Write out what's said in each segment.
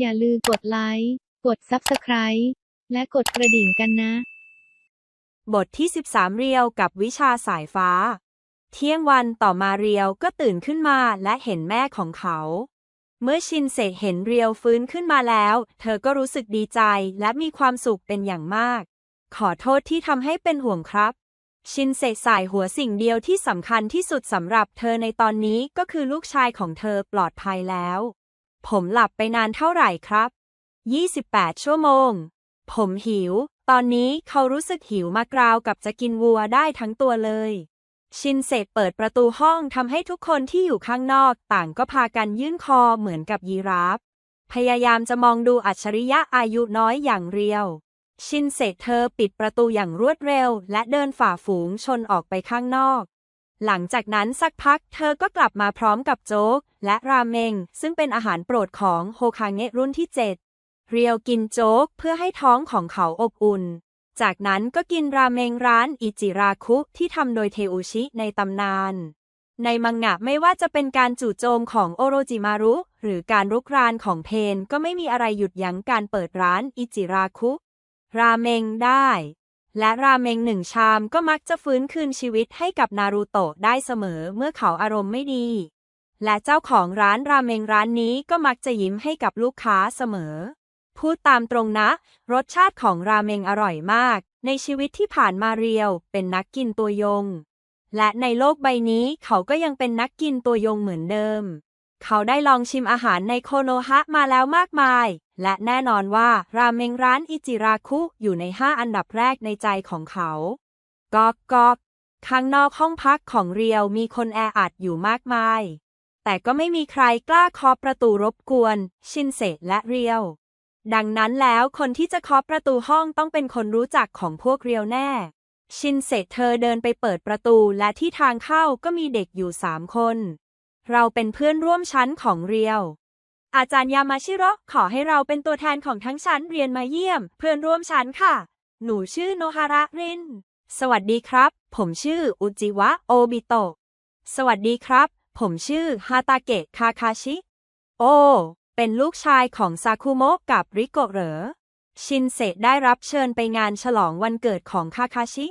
อย่าลืมกดไลค์ กด Subscribe และกดกระดิ่งกันนะ บทที่ 13 เรียวกับวิชาสายฟ้า เที่ยงวันต่อมาเรียวก็ตื่นขึ้นมาและเห็นแม่ของเขา เมื่อชินเสกเห็นเรียวฟื้นขึ้นมาแล้ว เธอก็รู้สึกดีใจและมีความสุขเป็นอย่างมาก ขอโทษที่ทำให้เป็นห่วงครับ ชินเสกสายหัวสิ่งเดียวที่สำคัญที่สุดสำหรับเธอในตอนนี้ก็คือลูกชายของเธอปลอดภัยแล้ว ผมหลับไปนานเท่าไหร่ครับ 28 ชั่วโมง ผมหิว ตอนนี้เขารู้สึกหิวมากราวกับจะกินวัวได้ทั้งตัวเลย ชินเสกเปิดประตูห้องทำให้ทุกคนที่อยู่ข้างนอกต่างก็พากันยื่นคอเหมือนกับยีราฟ พยายามจะมองดูอัจฉริยะอายุน้อยอย่างเรียว ชินเสกเธอปิดประตูอย่างรวดเร็ว และเดินฝ่าฝูงชนออกไปข้างนอก หลังจากนั้นสักพักเธอก็กลับมาพร้อมกับโจ๊ก และราเมง ซึ่งเป็นอาหารโปรดของโฮคาเงะรุ่นที่ 7 เรียวกินโจ๊กเพื่อให้ท้องของเขาอบอุ่น จากนั้นก็กินราเมงร้านอิจิราคุที่ทำโดยเทอุชิในตำนาน ในมังงะไม่ว่าจะเป็นการจู่โจมของโอโรจิมารุ หรือการรุกรานของเพนก็ไม่มีอะไรหยุดยั้งการเปิดร้านอิจิราคุ ราเมงได้ และราเมงหนึ่งชามก็มักจะฟื้นคืนชีวิตให้กับนารูโตะได้เสมอเมื่อเขาอารมณ์ไม่ดี และเจ้าของร้านราเมงร้านนี้ก็มักจะยิ้มให้กับลูกค้าเสมอ พูดตามตรงนะ รสชาติของราเมงอร่อยมาก ในชีวิตที่ผ่านมาเรียว เป็นนักกินตัวยง และในโลกใบนี้เขาก็ยังเป็นนักกินตัวยงเหมือนเดิม เขาได้ลองชิมอาหารในโคโนฮะมาแล้วมากมาย และแน่นอนว่าราเมงร้านอิจิราคุอยู่ใน 5 อันดับแรกในใจของเขากอกกอกข้างนอกห้องพักของเรียวมีคนแออัดอยู่มากมาย แต่ก็ไม่มีใครกล้าเคาะประตูรบกวน ชินเซะและเรียว ดังนั้นแล้วคนที่จะเคาะประตูห้องต้องเป็นคนรู้จักของพวกเรียวแน่ ชินเสร็จเธอเดินไปเปิดประตูและที่ทางเข้าก็มีเด็กอยู่สามคน เราเป็นเพื่อนร่วมชั้นของเรียว อาจารย์ยามาชิโร่ขอให้เราเป็นตัวแทนของทั้งชั้นเรียนมาเยี่ยม เพื่อนร่วมชั้นค่ะ หนูชื่อโนฮาระริน สวัสดีครับ ผมชื่ออุจิวะโอบิโตะ สวัสดีครับ ผมชื่อฮาตาเกะคาคาชิ โอ เป็นลูกชายของซาคุโมะกับริโกะเหรอ ชินเซได้รับเชิญไปงานฉลองวันเกิดของคาคาชิ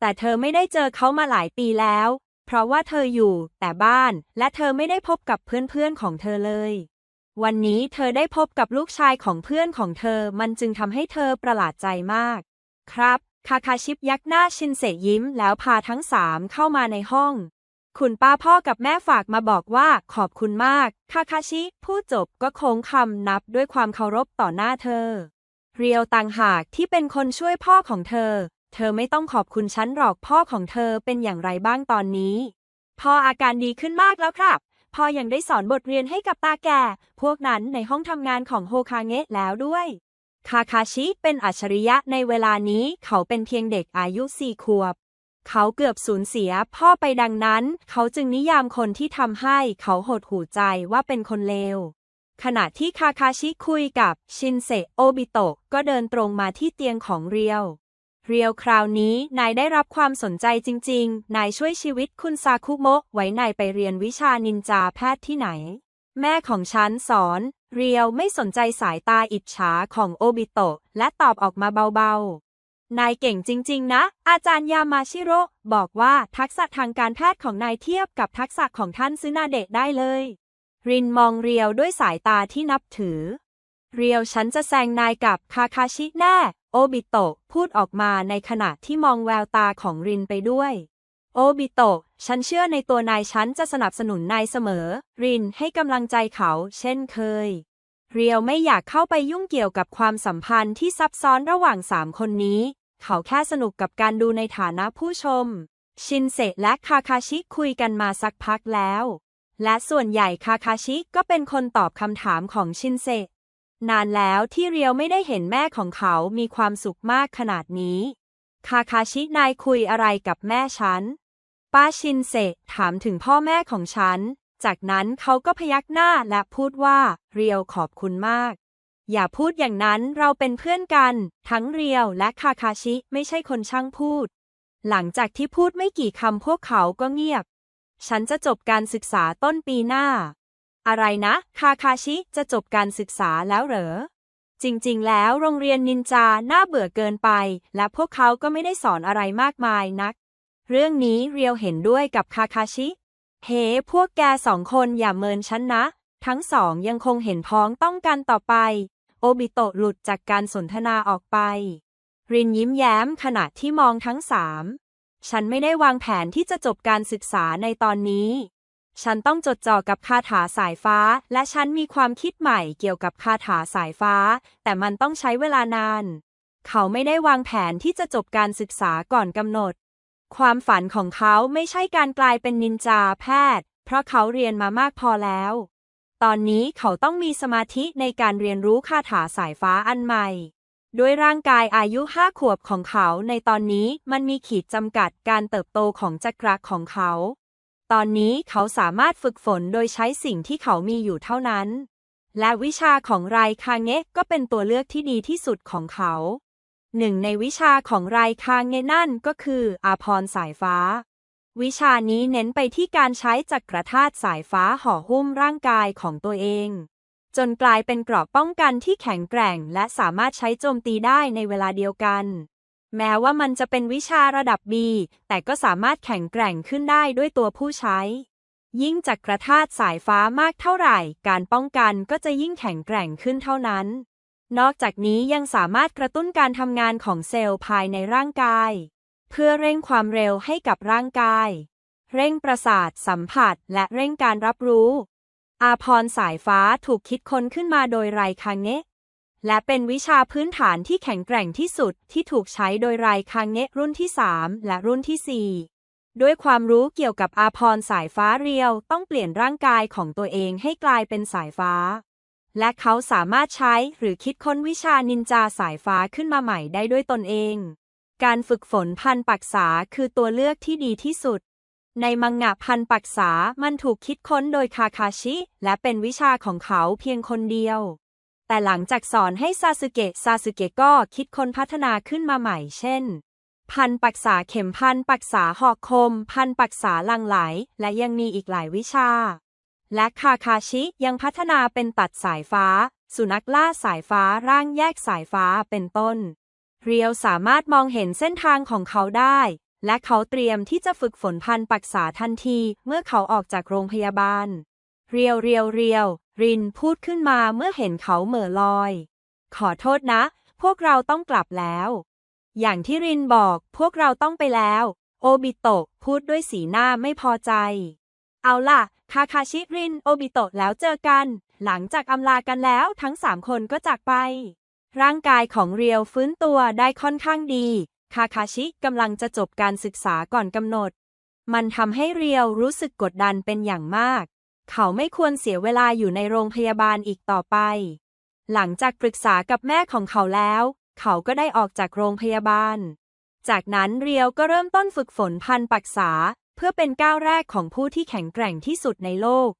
แต่เธอไม่ได้เจอเขามาหลายปีแล้ว เพราะว่าเธออยู่แต่บ้านและเธอไม่ได้พบกับเพื่อนๆของเธอเลย วันนี้เธอได้พบกับลูกชายของเพื่อนของเธอมันจึงทำให้เธอประหลาดใจมาก ครับ คาคาชิปยักหน้าชินเสยิ้มแล้วพาทั้งสามเข้ามาในห้อง คุณป้าพ่อกับแม่ฝากมาบอกว่าขอบคุณมาก คาคาชิพูดจบก็โค้งคำนับด้วยความเคารพต่อหน้าเธอ เรียวต่างหากที่เป็นคนช่วยพ่อของเธอ เธอไม่ต้องขอบคุณฉันหรอกพ่อของเธอเป็นอย่างไรบ้างตอนนี้ พ่ออาการดีขึ้นมากแล้วครับ พ่อยังได้สอนบทเรียนให้กับตาแก่ พวกนั้นในห้องทำงานของโฮคาเงะแล้วด้วย คาคาชิเป็นอัจฉริยะในเวลานี้เขาเป็นเพียงเด็กอายุสี่ขวบ เขาเกือบสูญเสียพ่อไปดังนั้น เขาจึงนิยามคนที่ทำให้เขาหดหูใจว่าเป็นคนเลวขณะที่คาคาชิคุยกับชินเซะโอบิโตะก็เดินตรงมาที่เตียงของเรียว เรียวคราวนี้นายได้รับความสนใจจริง ๆ นายช่วยชีวิตคุณซาคุโมะไว้นายไปเรียนวิชานินจาแพทย์ที่ไหน แม่ของฉันสอน เรียวไม่สนใจสายตาอิจฉาของโอบิโตะและตอบออกมาเบา ๆ นายเก่งจริง ๆ นะ อาจารย์ยามาชิโร่บอกว่าทักษะทางการแพทย์ของนายเทียบกับทักษะของท่านซึนาเดะได้เลย รินมองเรียวด้วยสายตาที่นับถือ เรียวฉันจะแซงนายกับคาคาชิแน่ โอบิโตะพูดออกมาในขณะที่มองแววตาของรินไปด้วย โอบิโตะฉันเชื่อในตัวนายฉันจะสนับสนุนนายเสมอ รินให้กำลังใจเขาเช่นเคย เรียวไม่อยากเข้าไปยุ่งเกี่ยวกับความสัมพันธ์ที่ซับซ้อนระหว่างสามคนนี้ เขาแค่สนุกกับการดูในฐานะผู้ชม ชินเซะและคาคาชิคุยกันมาสักพักแล้ว และส่วนใหญ่คาคาชิก็เป็นคนตอบคำถามของชินเซะ นานแล้วที่เรียวไม่ได้เห็นแม่ของเขามีความสุขมากขนาดนี้ คาคาชินายคุยอะไรกับแม่ฉัน ป้าชินเซถามถึงพ่อแม่ของฉัน จากนั้นเขาก็พยักหน้าและพูดว่า เรียวขอบคุณมาก อย่าพูดอย่างนั้นเราเป็นเพื่อนกัน ทั้งเรียวและคาคาชิไม่ใช่คนช่างพูด หลังจากที่พูดไม่กี่คำพวกเขาก็เงียบ ฉันจะจบการศึกษาต้นปีหน้า อะไรนะ คาคาชิจะจบการศึกษาแล้วเหรอ จริงๆ แล้วโรงเรียนนินจาน่าเบื่อเกินไป และพวกเขาก็ไม่ได้สอนอะไรมากมายนัก เรื่องนี้เรียวเห็นด้วยกับคาคาชิ เฮ้ พวกแกสองคนอย่าเมินฉันนะ ทั้งสองยังคงเห็นพ้องต้องกันต่อไป โอบิโตะหลุดจากการสนทนาออกไป รินยิ้มแย้มขณะที่มองทั้งสาม ฉันไม่ได้วางแผนที่จะจบการศึกษาในตอนนี้ ฉันต้องจดจ่อกับคาถาสายฟ้า และฉันมีความคิดใหม่เกี่ยวกับคาถาสายฟ้า แต่มันต้องใช้เวลานาน เขาไม่ได้วางแผนที่จะจบการศึกษาก่อนกำหนด ความฝันของเขาไม่ใช่การกลายเป็นนินจาแพทย์ เพราะเขาเรียนมามากพอแล้ว ตอนนี้เขาต้องมีสมาธิในการเรียนรู้คาถาสายฟ้าอันใหม่ด้วยร่างกายอายุห้าขวบของเขาในตอนนี้มันมีขีดจำกัดการเติบโตของจักรของเขา ตอนนี้เขาสามารถฝึกฝนโดยใช้สิ่งที่เขามีอยู่เท่านั้น และวิชาของไรคาเงะก็เป็นตัวเลือกที่ดีที่สุดของเขา หนึ่งในวิชาของไรคาเงะนั่นก็คืออาพรสายฟ้า วิชานี้เน้นไปที่การใช้จักรธาตุสายฟ้าห่อหุ้มร่างกายของตัวเอง จนกลายเป็นเกราะป้องกันที่แข็งแกร่ง และสามารถใช้โจมตีได้ในเวลาเดียวกัน แม้ว่ามันจะเป็นวิชาระดับ B แต่ก็สามารถแข็งแกร่งขึ้นได้ด้วยตัวผู้ใช้ ยิ่งจักรธาตุสายฟ้ามากเท่าไหร่ การป้องกันก็จะยิ่งแข็งแกร่งขึ้นเท่านั้น นอกจากนี้ยังสามารถกระตุ้นการทำงานของเซลล์ภายในร่างกาย เพื่อเร่งความเร็วให้กับร่างกาย เร่งประสาท สัมผัส และเร่งการรับรู้ อาพรสายฟ้าถูกคิดค้นขึ้นมาโดยไรคางเงะ และเป็นวิชาพื้นฐานที่แข็งแกร่งที่สุดที่ถูกใช้โดยไรคางเงะรุ่นที่ 3 และรุ่นที่ 4 ด้วยความรู้เกี่ยวกับอาพรสายฟ้าเรียวต้องเปลี่ยนร่างกายของตัวเองให้กลายเป็นสายฟ้า และเขาสามารถใช้หรือคิดค้นวิชานินจาสายฟ้าขึ้นมาใหม่ได้ด้วยตนเอง การฝึกฝนพันปักษาคือตัวเลือกที่ดีที่สุด ในมังงะพันปักษามันถูกคิดค้นโดยคาคาชิ และเป็นวิชาของเขาเพียงคนเดียว แต่หลังจากสอนให้ซาสึเกะซาสึเกะก็คิดค้นพัฒนาขึ้นมาใหม่เช่น พันปักษาเข็มพันปักษาหอกคม พันปักษาลังไหล และยังมีอีกหลายวิชา และคาคาชิยังพัฒนาเป็นตัดสายฟ้า สุนัขล่าสายฟ้าร่างแยกสายฟ้าเป็นต้น เรียวสามารถมองเห็นเส้นทางของเขาได้ และเขาเตรียมที่จะฝึกฝนพันปักษาทันทีเมื่อเขาออกจากโรงพยาบาล เรียวเรียวเรียว รินพูดขึ้นมาเมื่อเห็นเขาเหม่อลอย ขอโทษนะ พวกเราต้องกลับแล้ว อย่างที่รินบอกพวกเราต้องไปแล้ว โอบิโตะพูดด้วยสีหน้าไม่พอใจ เอาล่ะ คาคาชิริน โอบิโตะแล้วเจอกัน หลังจากอำลากันแล้วทั้งสามคนก็จากไป ร่างกายของเรียวฟื้นตัวได้ค่อนข้างดี คาคาชิกำลังจะจบการศึกษาก่อนกำหนด มันทำให้เรียวรู้สึกกดดันเป็นอย่างมาก เขาไม่ควรเสียเวลาอยู่ในโรงพยาบาลอีกต่อไป หลังจากปรึกษากับแม่ของเขาแล้ว เขาก็ได้ออกจากโรงพยาบาล จากนั้นเรียวก็เริ่มต้นฝึกฝนพันปักษา เพื่อเป็นก้าวแรกของผู้ที่แข็งแกร่งที่สุดในโลก